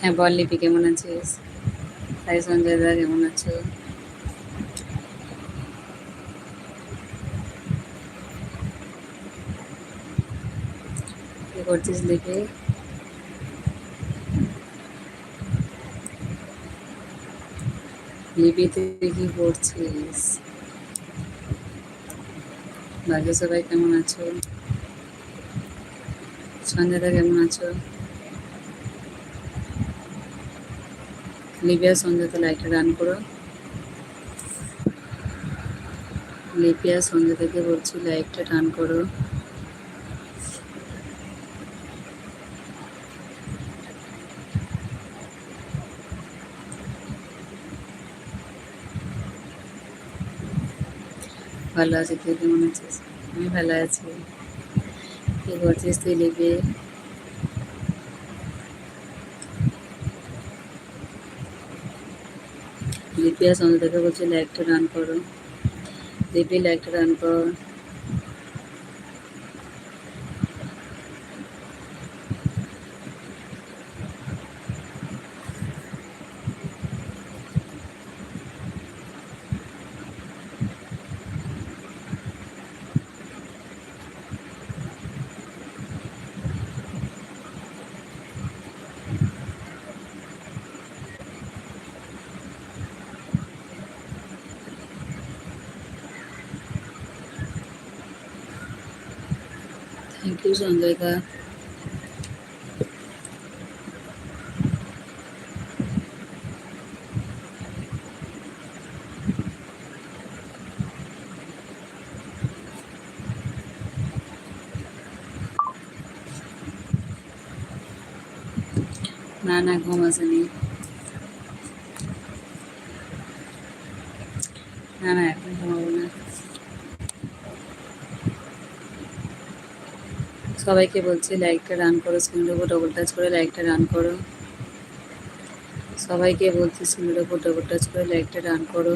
হ্যাঁ বল লিপি কেমন আছিস? হাই সঞ্জয় দা কেমন আছো? কি করছিস লিপি? লিপি, তুই কি করছিস? বাকি সবাই কেমন আছো? সঞ্জয় দা কেমন আছো? লিপিয়া সঞ্জয় তো লাইটটা রান করো। লিপিয়া সঞ্জয় থেকে বলছি লাইটটা টান করো। ভালো আছি, তুই কেমন আছিস? আমি ভালো আছি। কি করছিস তুই লিপি সঞ্জয় থেকে বলছি লাইকটা রান করো। লিপি লাইকটা রান কর। থ্যাংক ইউ সঞ্জয় দা না না ঘুম আসেনি না না এখন ঘুমাবো সবাইকে বলছি লাইকটা রান করো স্ক্রিনের উপর ডবল টাচ করে লাইকটা রান করো। সবাইকে বলছি স্ক্রিনের উপর ডবল টাচ করে লাইকটা রান করো।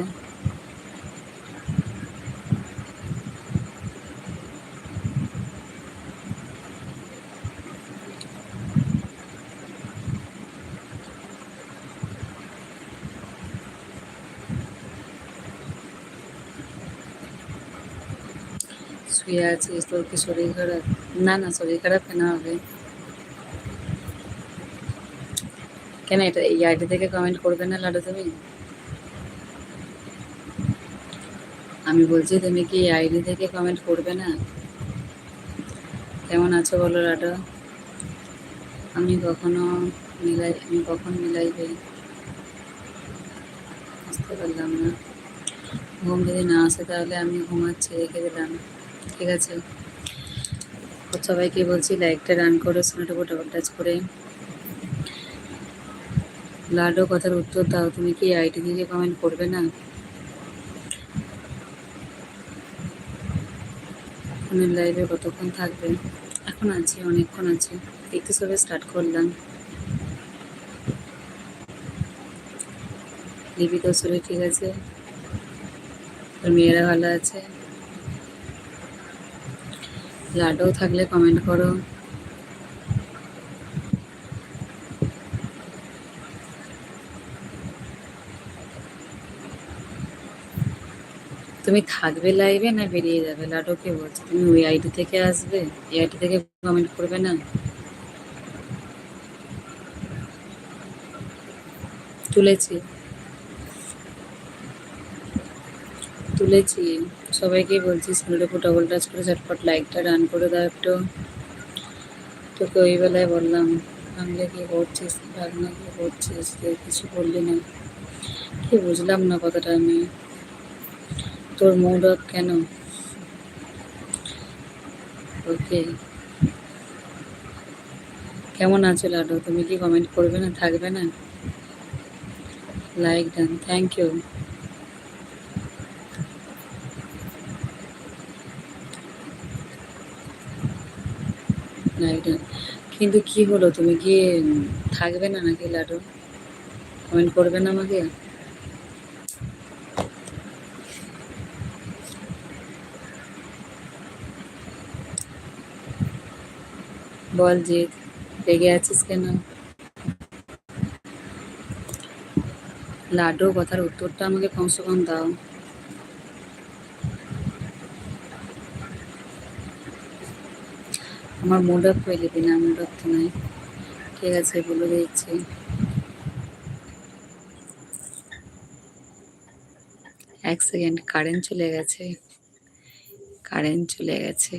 শুয়ে আছিস তোর কি শরীর খারাপ? না না, শরীর খারাপ কেন হবে? কেন এটা এই আইডি থেকে কমেন্ট করবে না লাডু তুমি? আমি বলছি তুমি কি এই আইডি থেকে কমেন্ট করবে না? কেমন আছো বলো লাডু? আমি কখনো মিলাই, আমি কখন মিলাইবে? বুঝতে পারলাম না। ঘুম যদি না আসে তাহলে আমি ঘুমাচ্ছি, রেখে দিলাম। ঠিক আছে। সবাইকে বলছি, লাইকটা, রান করো সোনাটা ডবল টাচ করে। লাডো কথার উত্তর দাও। তুমি কি আইটি থেকে কমেন্ট করবে না? লাইভে কতক্ষণ থাকবে? এখন আছি, অনেকক্ষণ আছে। দেখতে সবে স্টার্ট করলাম। লিপি তো শরীর ঠিক আছে? তোর মেয়েরা ভালো আছে? লাডো থাকলে কমেন্ট করো। তুমি থাকবে লাইভে না বেরিয়ে যাবে? লাডোকে বলছো? তুমি ওই আইডি থেকে আসবে? এই আইডি থেকে কমেন্ট করবে না? তুলেছি। তুলেছি। সবাইকে বলছি স্ক্রিনের উপর ডবল টাচ করে ঝটপট লাইকটা রান করে দাও একটু। তোকে ওই বেলায় বললাম বাংলা কি করছিস? ভাবনা কি করছিস? কিছু বললি না। কি বুঝলাম না কথাটা আমি। তোর মুড অফ কেন? ওকে। কেমন আছো লাডো তুমি কি কমেন্ট করবে না? থাকবে না? Like done. Thank you done কিন্তু কি হলো? তুমি কি থাকবে না নাকি লাডু কমেন্ট করবে না আমাকে? বল জিৎ রেগে আছিস কেন? লাড্ডু কথার উত্তরটা আমাকে কমসে কম দাও। আমার মোডক হয়ে পেয়ে না মুড তো নাই। ঠিক আছে, বলে দিচ্ছি। এক সেকেন্ড কারেন্ট চলে গেছে। কারেন্ট চলে গেছে।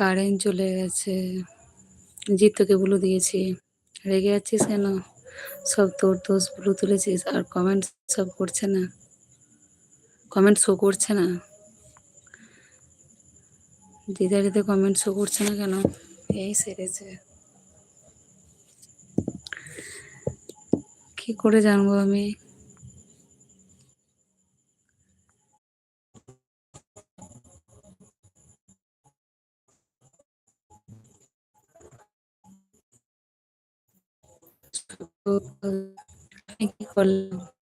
কারেন্ট চলে গেছে। জিৎ তোকে বলে দিয়েছি, রেগে যাচ্ছিস কেন? সব তোর দোষ ভুলো তুলেছিস, আর কমেন্ট সব করছে না। কমেন্ট শো করছে না? দিদারিতে কমেন্ট শো করছে না কেন? এই সেরেছে। কি করে জানব আমি? তো আমি কি করলাম